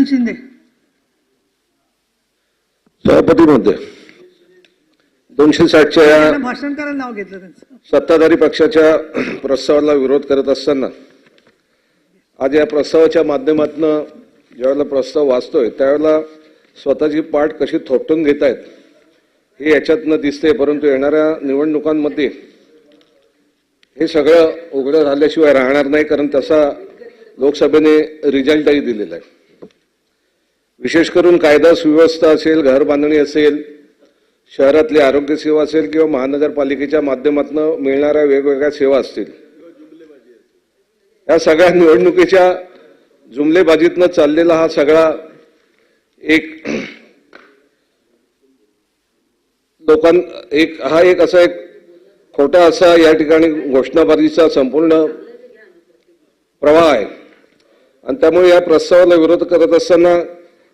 शिंदे सभापती महोदय दोनशे साठच्या नाव घेतलं त्यांचं. सत्ताधारी पक्षाच्या प्रस्तावाला विरोध करत असताना आज या प्रस्तावाच्या माध्यमातून ज्यावेळेला प्रस्ताव वाचतोय त्यावेळेला स्वतःची पाठ कशी थोपटून घेत आहेत हे याच्यातनं दिसते परंतु येणाऱ्या निवडणुकांमध्ये हे सगळं उघडं झाल्याशिवाय राहणार नाही कारण तसा लोकसभेने रिझल्टही दिलेला आहे. विशेष करून कायदा सुव्यवस्था असेल घर बांधणी असेल शहरातली आरोग्य सेवा असेल किंवा महानगरपालिकेच्या माध्यमातून मिळणाऱ्या वेगवेगळ्या सेवा असतील. या सगळ्या निवडणुकीच्या जुमलेबाजीतनं चाललेला हा सगळा एक लोकां एक हा एक असा एक खोटा असा या ठिकाणी घोषणाबाजीचा संपूर्ण प्रवाह आहे. आणि त्यामुळे या प्रस्तावाला विरोध करत असताना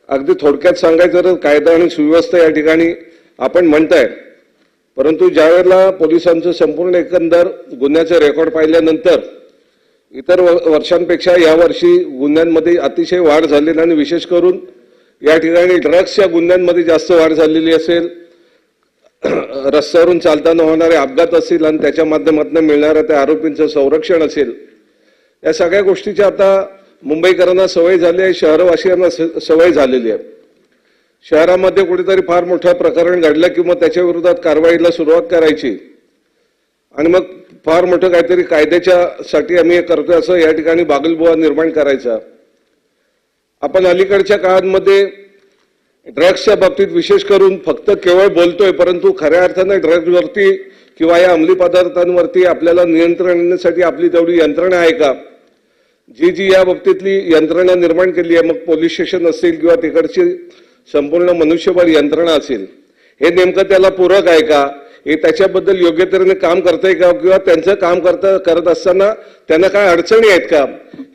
अगदी थोडक्यात सांगायचं तर कायदा आणि सुव्यवस्था या ठिकाणी आपण म्हणताय. परंतु ज्या वेळेला पोलिसांचं संपूर्ण एकंदर गुन्ह्याचं रेकॉर्ड पाहिल्यानंतर इतर व- वर्षांपेक्षा यावर्षी गुन्ह्यांमध्ये अतिशय वाढ झालेली आणि विशेष करून या ठिकाणी ड्रग्सच्या गुन्ह्यांमध्ये जास्त वाढ झालेली असेल रस्त्यावरून चालताना होणारे अपघात असतील आणि त्याच्या माध्यमातून मिळणाऱ्या त्या आरोपींचं संरक्षण असेल या सगळ्या गोष्टीच्या आता मुंबईकरांना सवय झाली आहे शहरवासियांना सवय झालेली आहे. शहरामध्ये कुठेतरी फार मोठं प्रकरण घडलं की मग त्याच्या विरोधात कारवाईला सुरुवात करायची. आणि मग फार मोठं काहीतरी कायद्याच्या साठी आम्ही हे करतोय असं या ठिकाणी बागलबुवा निर्माण करायचा. आपण अलीकडच्या काळांमध्ये ड्रग्सच्या बाबतीत विशेष करून फक्त केवळ बोलतोय परंतु खऱ्या अर्थानं ड्रग्जवरती किंवा या अंमली पदार्थांवरती आपल्याला नियंत्रण आणण्यासाठी आपली तेवढी यंत्रणा आहे का? जी जी या बाबतीतली यंत्रणा निर्माण केली आहे मग पोलीस स्टेशन असेल किंवा तिकडची संपूर्ण मनुष्यबळ यंत्रणा असेल हे नेमकं त्याला पूरक आहे का? हे त्याच्याबद्दल योग्य तऱ्हेने काम करतंय का? किंवा त्यांचं काम करता करत असताना त्यांना काय अडचणी आहेत का?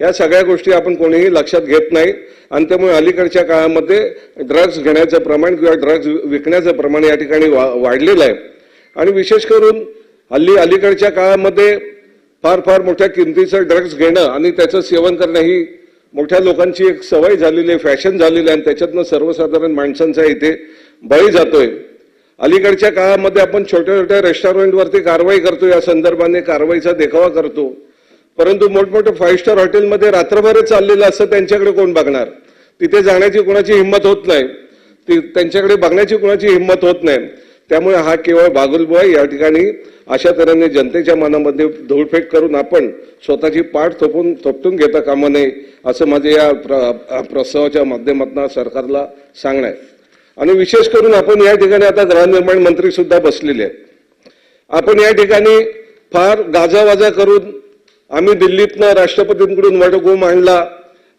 या सगळ्या गोष्टी आपण कोणीही लक्षात घेत नाही. आणि त्यामुळे अलीकडच्या काळामध्ये ड्रग्ज घेण्याचं प्रमाण किंवा ड्रग्ज विकण्याचं प्रमाण या ठिकाणी वा वाढलेलं आहे. आणि विशेष करून हल्ली अलीकडच्या काळामध्ये फार फार मोठ्या किमतीचं ड्रग्ज घेणं आणि त्याचं सेवन करणं ही मोठ्या लोकांची एक सवय झालेली आहे फॅशन झालेली आहे आणि त्याच्यातनं सर्वसाधारण माणसांचा इथे बळी जातोय. अलीकडच्या काळामध्ये आपण छोट्या छोट्या रेस्टॉरंटवरती कारवाई करतो या संदर्भाने कारवाईचा देखावा करतो. परंतु मोठमोठ्या फाईव्ह स्टार हॉटेलमध्ये रात्रभरच चाललेलं असतं त्यांच्याकडे कोण बघणार? तिथे जाण्याची कोणाची हिंमत होत नाही. ती त्यांच्याकडे बघण्याची कोणाची हिंमत होत नाही. त्यामुळे हा केवळ बागुलबुवा या ठिकाणी अशा तऱ्हेने जनतेच्या मनामध्ये धूळफेक करून आपण स्वतःची पाठ थोपून थोपटून घेता कामा नये असं माझे या प्र प्रस्तावाच्या माध्यमातून सरकारला सांगणं आहे. आणि विशेष करून आपण या ठिकाणी आता गृहनिर्माण मंत्री सुद्धा बसलेले आहेत. आपण या ठिकाणी फार गाजावाजा करून आम्ही दिल्लीतनं राष्ट्रपतींकडून वटहुकूम आणला.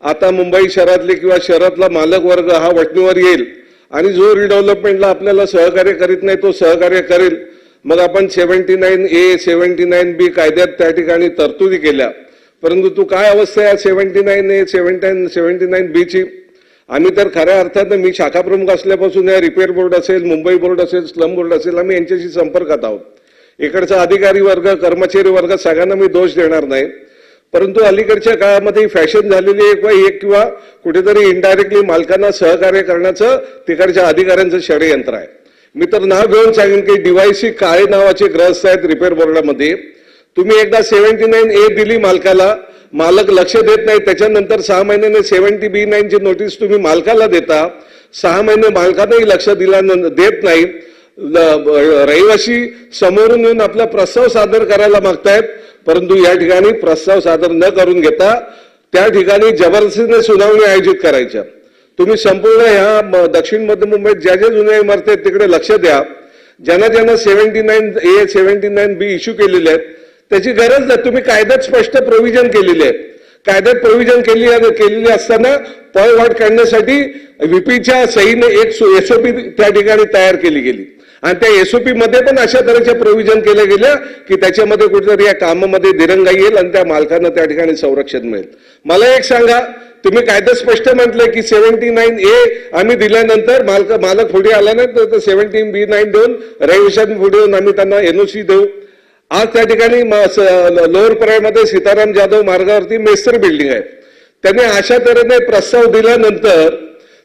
आता मुंबई शहरातले किंवा शहरातला मालक वर्ग हा वटणीवर येईल. आणि जो रिडेव्हलपमेंटला आपल्याला सहकार्य करीत नाही तो सहकार्य करेल. मग आपण seventy nine A seventy nine B कायद्यात त्या ठिकाणी तरतुदी केल्या. परंतु तू काय अवस्था आहे seventy nine A seventy seventy nine बीची आम्ही तर खऱ्या अर्थानं मी शाखा प्रमुख असल्यापासून या रिपेअर बोर्ड असेल मुंबई बोर्ड असेल स्लम बोर्ड असेल आम्ही यांच्याशी संपर्कात आहोत. इकडचा अधिकारी वर्ग कर्मचारी वर्ग सगळ्यांना मी दोष देणार नाही. परंतु अलीकडच्या काळामध्ये फॅशन झालेली एक किंवा एक किंवा कुठेतरी इनडायरेक्टली मालकांना सहकार्य करण्याचं तिकडच्या अधिकाऱ्यांचं षडयंत्र आहे. मी तर नाव घेऊन सांगेन की डीवायसी काळे नावाचे ग्रस्त आहेत रिपेअर बोर्डामध्ये. तुम्ही एकदा सेव्हन्टी नाईन ए दिली मालकाला मालक लक्ष देत नाही त्याच्यानंतर सहा महिन्याने सेव्हन्टी बी नाईनची नोटीस तुम्ही मालकाला देता सहा महिने मालकानंही लक्ष दिला देत नाही. रहिवाशी रहिवासी समोरून येऊन आपला प्रस्ताव सादर करायला मागतायत. परंतु या ठिकाणी प्रस्ताव सादर न करून घेता त्या ठिकाणी जबरदस्तीने सुनावणी आयोजित करायच्या. तुम्ही संपूर्ण ह्या दक्षिण मध्य मुंबईत ज्या ज्या जुन्या इमारती आहेत तिकडे लक्ष द्या. ज्यांना ज्यांना seventy nine A seventy nine B issue केलेले आहेत त्याची गरज नाही. तुम्ही कायद्यात स्पष्ट प्रोव्हिजन केलेले आहे कायद्यात प्रोव्हिजन केली केलेली असताना पळवाट काढण्यासाठी व्हीपीच्या सहीने एक एसओपी त्या ठिकाणी तयार केली गेली. आणि त्या एसओपी मध्ये पण अशा तऱ्हेच्या प्रोव्हिजन केल्या गेल्या की त्याच्यामध्ये कुठेतरी या कामामध्ये दिरंगाई येईल आणि त्या मालकांना त्या ठिकाणी संरक्षण मिळेल. मला एक सांगा तुम्ही कायदा स्पष्ट म्हटलंय की सेव्हन्टी नाईन ए आम्ही दिल्यानंतर मालक मालक पुढे आला नाही तर सेव्हन्टी बी नाईन देऊन रहिवाशांनी पुढे येऊन आम्ही त्यांना एनओसी देऊ. आज त्या ठिकाणी लोअर परायमध्ये सीताराम जाधव मार्गावरती मेस्तर बिल्डिंग आहे. त्यांनी अशा तऱ्हेने प्रस्ताव दिल्यानंतर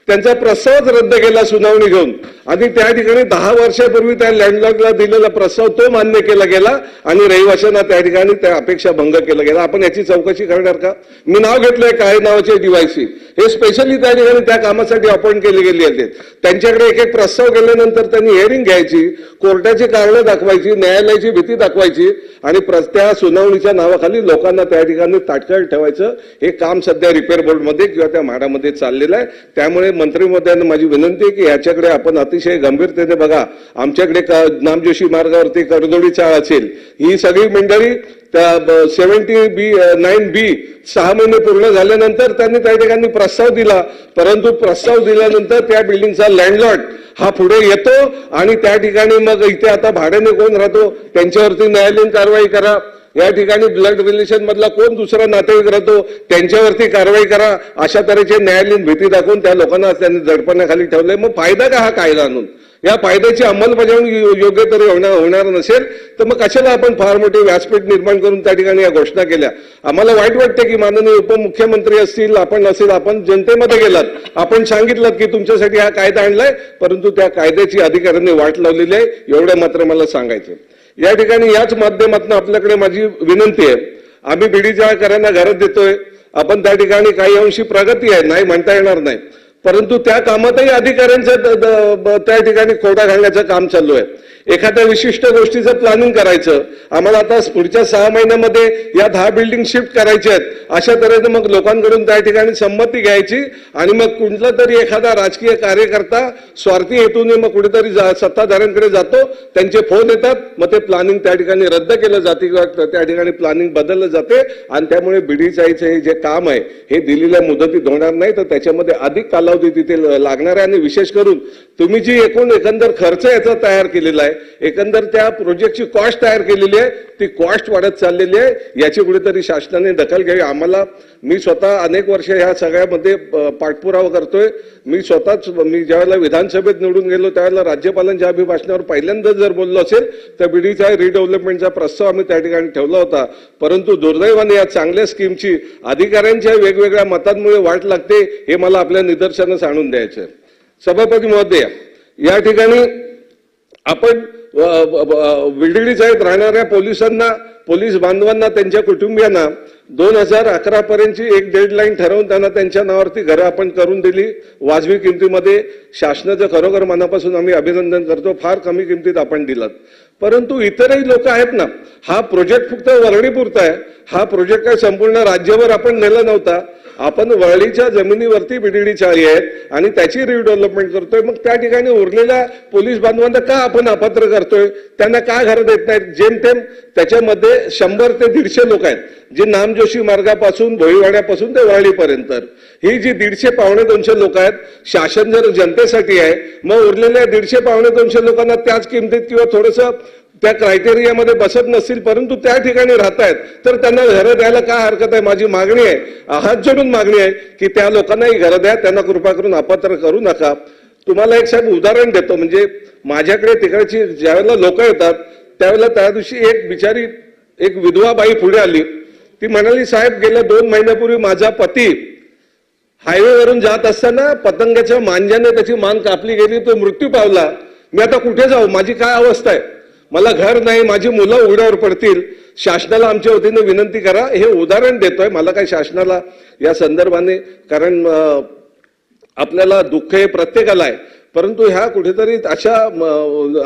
त्यांचा प्रस्तावच रद्द केला सुनावणी घेऊन. आणि त्या ठिकाणी दहा वर्षापूर्वी त्या लँडलॉकला दिलेला प्रस्ताव तो मान्य केला गेला आणि रहिवाशांना त्या ठिकाणी त्या अपेक्षा भंग केला गेला. आपण याची चौकशी करणार का? मी नाव घेतलंय काय? नावाचे डीवायसी हे स्पेशली त्या ठिकाणी त्या कामासाठी अपॉइंट केली गेली होते. त्यांच्याकडे एक एक प्रस्ताव गेल्यानंतर त्यांनी हिअरिंग घ्यायची कोर्टाची कारणं दाखवायची न्यायालयाची भीती दाखवायची आणि प्र- त्या सुनावणीच्या नावाखाली लोकांना त्या ठिकाणी ताटकळ ठेवायचं. हे काम सध्या रिपेअर बोर्डमध्ये किंवा त्या म्हाडामध्ये चाललेलं आहे. त्यामुळे मंत्री महोदयांना माझी विनंती आहे की याच्याकडे आपण अतिशय गंभीरतेने बघा. आमच्याकडे नामजोशी मार्गावरती करदोडी चाळ असेल. ही सगळी मंडळी त्या सेव्हन्टी बी नाईन बी सहा महिने पूर्ण झाल्यानंतर त्यांनी त्या ठिकाणी प्रस्ताव दिला. परंतु प्रस्ताव दिल्यानंतर त्या बिल्डिंगचा लँडलॉर्ड हा पुढे येतो आणि त्या ठिकाणी मग इथे आता भाड्याने कोण राहतो? त्यांच्यावरती न्यायालयीन कारवाई करा. या ठिकाणी ब्लड रिलेशन मधला कोण दुसरा नातेवाईक राहतो त्यांच्यावरती कारवाई करा अशा तऱ्हेचे न्यायालयीन भीती दाखवून त्या लोकांना त्यांनी दडपणाखाली ठेवलंय. मग फायदा का हा कायदा आणून? या फायद्याची अंमलबजावणी योग्य तरी होणार होणार नसेल तर मग कशाला आपण फार मोठी व्यासपीठ निर्माण करून त्या ठिकाणी या घोषणा केल्या? आम्हाला वाईट वाटते की माननीय उपमुख्यमंत्री असतील आपण असेल आपण जनतेमध्ये गेलात. आपण सांगितलं की तुमच्यासाठी हा कायदा आणलाय परंतु त्या कायद्याची अधिकाऱ्यांनी वाट लावलेली आहे. एवढं मात्र मला सांगायचं या ठिकाणी याच माध्यमातून आपल्याकडे माझी विनंती आहे. आम्ही बीडी करांना घरात देतोय आपण त्या ठिकाणी काही अंशी प्रगती आहे नाही म्हणता येणार नाही. परंतु त्या कामातही अधिकाऱ्यांचं त्या ठिकाणी खोडा घालण्याचं काम चालू आहे. एखाद्या विशिष्ट गोष्टीचं प्लॅनिंग करायचं. आम्हाला आता पुढच्या सहा महिन्यामध्ये या दहा बिल्डिंग शिफ्ट करायचे आहेत. अशा तऱ्हेने मग लोकांकडून त्या ठिकाणी संमती घ्यायची आणि मग कुठला तरी एखादा राजकीय कार्यकर्ता स्वार्थी हेतूने मग कुठेतरी जा- सत्ताधाऱ्यांकडे जातो. त्यांचे फोन येतात. मग ते प्लॅनिंग त्या ठिकाणी रद्द केलं जाते किंवा त्या ठिकाणी प्लॅनिंग बदललं जाते. आणि त्यामुळे बिडीचाईचं हे जे काम आहे हे दिलेल्या मुदतीत होणार नाही. तर त्याच्यामध्ये अधिक कालावधी तिथे लागणार आहे. आणि विशेष करून तुम्ही जी एकूण एकंदर खर्च याचा तयार केलेला आहे एकंदर त्या प्रोजेक्टची कॉस्ट तयार केलेली आहे ती कॉस्ट वाढत चाललेली आहे याची कुठेतरी शासनाने दखल घ्यावी. आम्हाला मी स्वतः अनेक वर्ष ह्या सगळ्यामध्ये पाठपुरावा करतोय. मी स्वतःच मी ज्यावेळेला विधानसभेत निवडून गेलो त्यावेळेला राज्यपालांच्या अभिभाषणावर पहिल्यांदा जर बोललो असेल तर बीडीचा रिडेव्हलपमेंटचा प्रस्ताव आम्ही त्या ठिकाणी ठेवला होता. परंतु दुर्दैवाने या चांगल्या स्कीमची अधिकाऱ्यांच्या वेगवेगळ्या मतांमुळे वाट लागते हे मला आपल्या निदर्शनास आणून द्यायचं आहे. सभापती महोदय या ठिकाणी आपण विडीडी साहेब राहणाऱ्या पोलिसांना पोलीस बांधवांना त्यांच्या कुटुंबियांना दोन हजार अकरा पर्यंतची एक डेडलाईन ठरवून त्यांना त्यांच्या नावावरती घरं आपण करून दिली. वाजवी किमतीमध्ये शासनाचं खरोखर मनापासून आम्ही अभिनंदन करतो फार कमी किमतीत आपण दिलात. परंतु इतरही लोक आहेत ना हा प्रोजेक्ट फक्त वर्णीपुरता आहे. हा प्रोजेक्ट काय संपूर्ण राज्यभर आपण नेला नव्हता. आपण वरळीच्या जमिनीवरती बीडीडी चाळी आहेत आणि त्याची रिडेव्हलपमेंट करतोय. मग त्या ठिकाणी उरलेल्या पोलीस बांधवांना का आपण अपात्र करतोय? त्यांना का घरं देत नाहीत? जेमतेम त्याच्यामध्ये शंभर ते दीडशे लोक आहेत जे नाम नामजोशी मार्गापासून भोईवाड्यापासून ते वळलीपर्यंत. ही जी दीडशे पावणे दोनशे लोक आहेत शासन जर जनतेसाठी आहे मग उरलेल्या दीडशे पावणे दोनशे लोकांना त्याच किमतीत किंवा थोडंसं त्या क्रायटेरियामध्ये बसत नसतील परंतु त्या ठिकाणी राहत आहेत तर त्यांना घरं द्यायला काय हरकत आहे? माझी मागणी आहे हात जोडून मागणी आहे की त्या लोकांनाही घरं द्या त्यांना कृपा करून अपात्र करू नका. तुम्हाला एक साहेब उदाहरण देतो म्हणजे माझ्याकडे तिकडची ज्यावेळेला लोक येतात त्यावेळेला त्या दिवशी एक बिचारी एक विधवा बाई पुढे आली. ती म्हणाली साहेब गेल्या दोन महिन्यापूर्वी माझा पती हायवेवरून जात असताना पतंगाच्या मांज्याने त्याची मान कापली गेली तो मृत्यू पावला. मी आता कुठे जाऊ? माझी काय अवस्था आहे? मला घर नाही माझी मुलं उघड्यावर पडतील. शासनाला आमच्या वतीनं विनंती करा. हे उदाहरण देतोय. मला काय शासनाला या संदर्भाने कारण आपल्याला दुःख हे प्रत्येकाला आहे. परंतु ह्या कुठेतरी अशा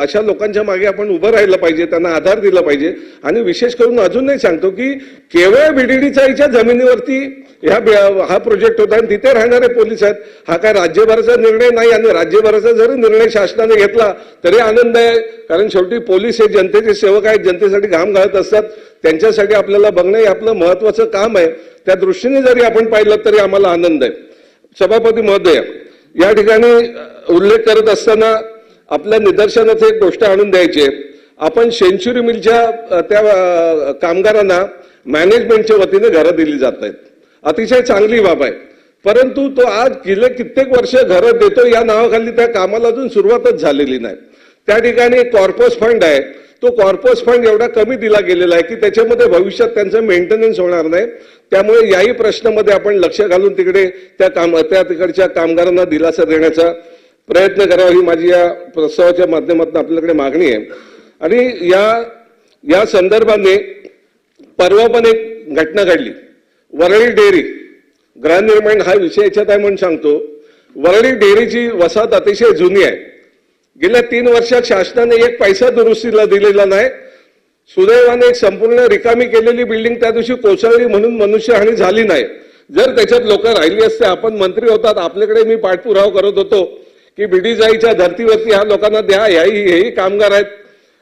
अशा लोकांच्या मागे आपण उभं राहिलं पाहिजे त्यांना आधार दिला पाहिजे. आणि विशेष करून अजूनही सांगतो की केवळ बीडीडीचाईच्या जमिनीवरती ह्या हा प्रोजेक्ट होता आणि तिथे राहणारे पोलीस आहेत. हा काय राज्यभराचा निर्णय नाही आणि राज्यभराचा जरी निर्णय शासनाने घेतला तरी आनंद आहे. कारण शेवटी पोलीस हे जनतेचे सेवक आहेत जनतेसाठी घाम घालत असतात. त्यांच्यासाठी आपल्याला बघणं हे आपलं महत्वाचं काम आहे. त्या दृष्टीने जरी आपण पाहिलं तरी आम्हाला आनंद आहे. सभापती महोदय या ठिकाणी उल्लेख करत असताना आपल्या निदर्शनात एक गोष्ट आणून द्यायची आहे. आपण सेंच्युरी मिलच्या त्या कामगारांना मॅनेजमेंटच्या वतीने घरं दिली जात आहेत. अतिशय चांगली बाब आहे. परंतु तो आज गेले कित्येक वर्ष घरं देतो या नावाखाली त्या कामाला अजून सुरुवातच झालेली नाही. त्या ठिकाणी कॉर्पोस फंड आहे. तो कॉर्पस फंड एवढा कमी दिला गेलेला आहे की त्याच्यामध्ये भविष्यात त्यांचं मेंटेनन्स होणार नाही. त्यामुळे याही प्रश्नामध्ये आपण लक्ष घालून तिकडे त्या काम त्या तिकडच्या कामगारांना दिलासा देण्याचा प्रयत्न करावा ही माझी या प्रस्तावाच्या माध्यमातून आपल्याकडे मागणी आहे. आणि या या संदर्भाने परवा पण एक घटना घडली. वरळी डेअरी गृहनिर्माण हा विषय याच्यात आहे म्हणून सांगतो. वरळी डेअरीची वसाहत अतिशय जुनी आहे. गेल्या तीन वर्षात शासनाने एक पैसा दुरुस्तीला दिलेला नाही. सुदैवाने एक संपूर्ण रिकामी केलेली बिल्डिंग त्या दिवशी कोसळली म्हणून मनुष्यहानी झाली नाही. जर त्याच्यात लोक राहिली असते आपण मंत्री होतात आपल्याकडे मी पाठपुरावा करत होतो की बिडीजाईच्या धर्तीवरती ह्या लोकांना द्या याही हेही कामगार आहेत.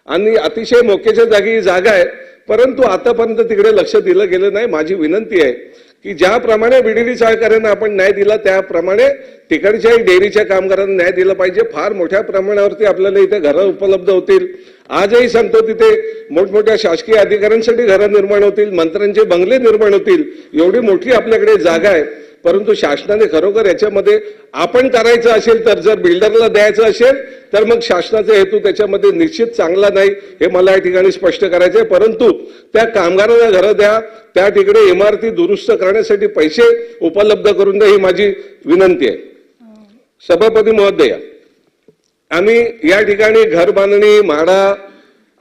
आणि अतिशय मोक्याच्या जागी जागा आहे. परंतु आतापर्यंत तिकडे लक्ष दिलं गेलं नाही माझी विनंती आहे. की ज्याप्रमाणे बिडिली सहकार्यांना आपण न्याय दिला त्याप्रमाणे तिकडच्या डेअरीच्या कामगारांना न्याय दिला पाहिजे. फार मोठ्या प्रमाणावरती आपल्याला इथे घरं उपलब्ध होतील. आजही सांगतो तिथे मोठमोठ्या शासकीय अधिकाऱ्यांसाठी घरं निर्माण होतील मंत्र्यांचे बंगले निर्माण होतील. एवढी मोठी आपल्याकडे जागा आहे. परंतु शासनाने खरोखर याच्यामध्ये आपण करायचं असेल तर जर बिल्डरला द्यायचं असेल तर मग शासनाचा हेतू त्याच्यामध्ये निश्चित चांगला नाही हे मला या ठिकाणी स्पष्ट करायचं आहे. परंतु त्या कामगारांना घरं द्या त्या ठिकाणी इमारती दुरुस्त करण्यासाठी पैसे उपलब्ध करून द्या ही माझी विनंती आहे. सभापती महोदय आम्ही या ठिकाणी घर बांधणी म्हाडा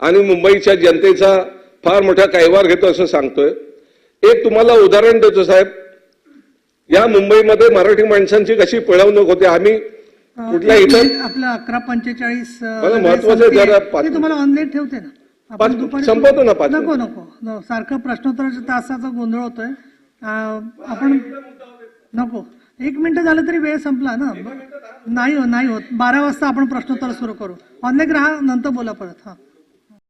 आणि मुंबईच्या जनतेचा फार मोठा कैवार घेतो असं सांगतोय. एक तुम्हाला उदाहरण देतो साहेब. या मुंबईमध्ये मराठी माणसांची कशी पिळवणूक होते? आम्ही कुठल्या इथं आपलं अकरा पंचेचाळीस महत्वाचं. जरा तुम्हाला ऑनलाईन ठेवते ना. संपवतो ना पाच नको नको. सारखं प्रश्नोत्तराच्या तासाचा गोंधळ होतोय. आपण नको. एक मिनिट झालं तरी वेळ संपला ना. नाही हो नाही होत. बारा वाजता आपण प्रश्नोत्तर सुरू करू. ऑनलाईन राहा नंतर बोला परत. हा.